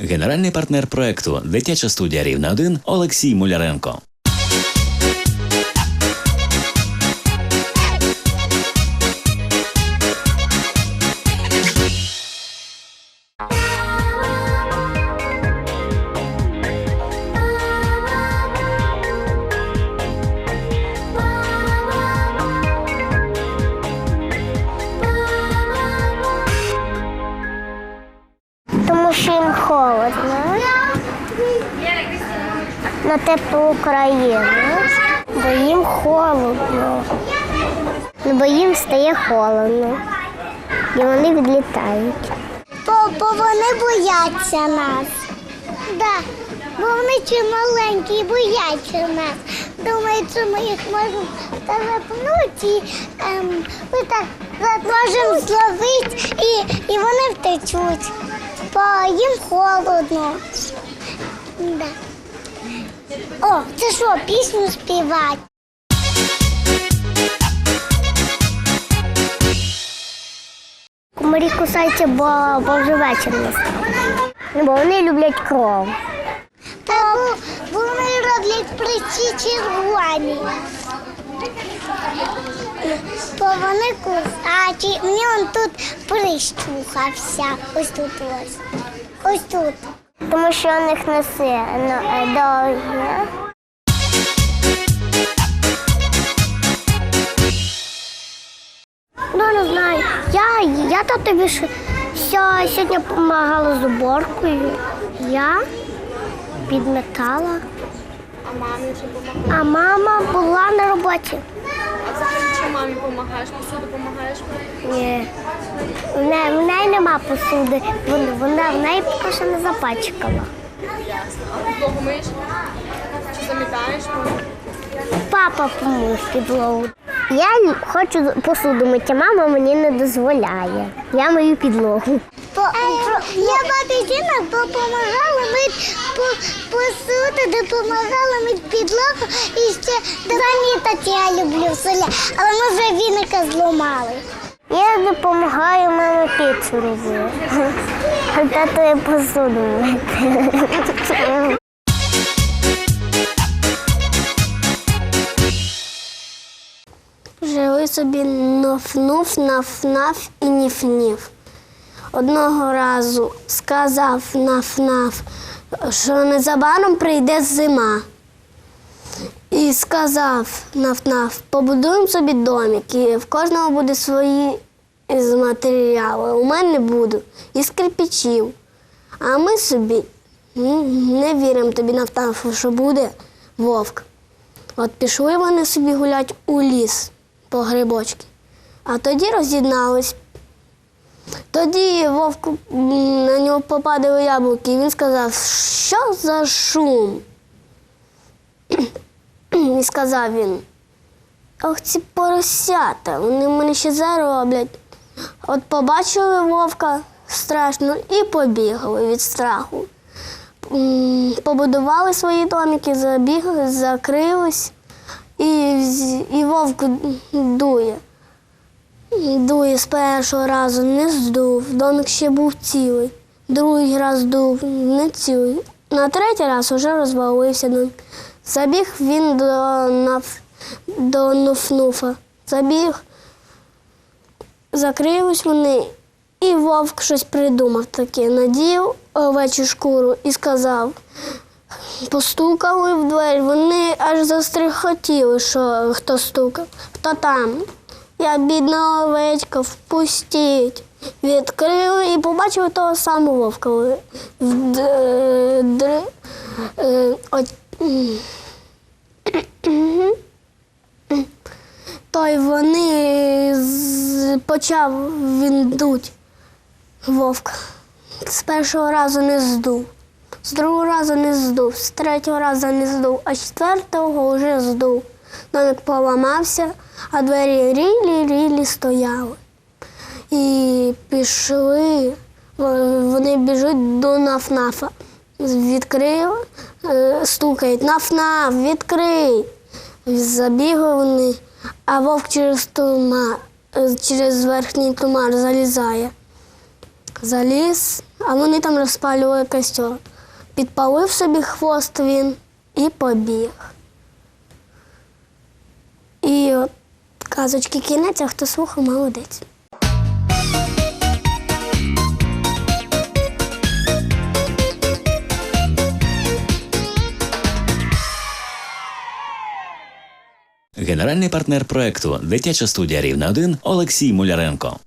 Генеральний партнер проекту Дитяча студія Рівне 1 Олексій Муляренко. На теплу Україну. Бо їм холодно. Ну, Бо їм стає холодно. І вони відлітають. Бо, бо вони бояться нас. Да. Бо вони чи маленькі і бояться нас. Думають, що ми їх можемо телепнути і ем, ми так можемо зловити і, і вони втечуть. Бо їм холодно. Да. О, це що, пісню співати? Комарі кусаються, бо, бо вже вечір настав. Бо вони люблять кров. Та бо, бо вони роблять причі червоні. Бо вони кусачі. Мені он тут прищ чухався. Ось тут ось. Ось тут. Тому що у них носи ну, е, довгі. Ну, не знаю. Я, я татові ж ся- сьогодні допомагала з уборкою. Я підметала. А мама була на роботі. Мамі допомагаєш? Посуду допомагаєш? Ні. В неї, в неї нема посуди. Вона, вона в неї поки що не запачкала. Ясно. А підлогу миєш? Чи замітаєш? Папа помив підлогу. Я хочу посуду мити, мама мені не дозволяє. Я мию підлогу. я бабі Діна допомагала мити посуду, допомагала мити підлогу і ще замітати я люблю соля, але ми вже віника зламали. Я допомагаю мамі піцу робити. А тато я посуду мити. Жили собі ноф-нуф, наф-наф і ніф-ніф. Одного разу сказав наф-наф, що незабаром прийде зима. І сказав наф-наф, побудуємо собі домик, і в кожного буде свої з матеріали. У мене буду із кирпичів. А ми собі не віримо тобі наф-наф, що буде вовк. От пішли вони собі гулять у ліс по грибочки. А тоді роз'єднались. Тоді вовк на нього попадали яблуки, і він сказав, що за шум? І сказав він, ох, ці поросята, вони мене ще зароблять. От побачили вовка страшно і побігли від страху. Побудували свої домики, забігли, закрились, і, і вовк дує. Дує з першого разу, не здув. Домик ще був цілий. Другий раз дув, не цілий. На третій раз вже розвалився домик. Забіг він до, наф, до Нуф-Нуфа. Забіг, закрились вони, і вовк щось придумав таке. Надів овечу шкуру і сказав. Постукали в двері, вони аж застрихотіли, що хто стукав. Хто там? Я бідна овечка, впустіть. Відкрили і побачили того самого вовка. В д- др- е, от- м. То й вони почав він дуть вовк. З першого разу не здув. З другого разу не здув, з третього разу не здув, а з четвертого вже здув. Домик поламався, а двері рілі-рілі стояли. І пішли, вони біжуть до нафнафа. Відкрив, е, стукають, нафнаф, відкрий. Забігли вони, а вовк через тумар, е, через верхній тумар залізає. Заліз, А вони там розпалювали костер. Підпалив собі хвост він і побіг. І от казочки кінець, а хто слухав, молодець. Генеральний партнер проекту Дитяча студія Рівна 1 Олексій Муляренко.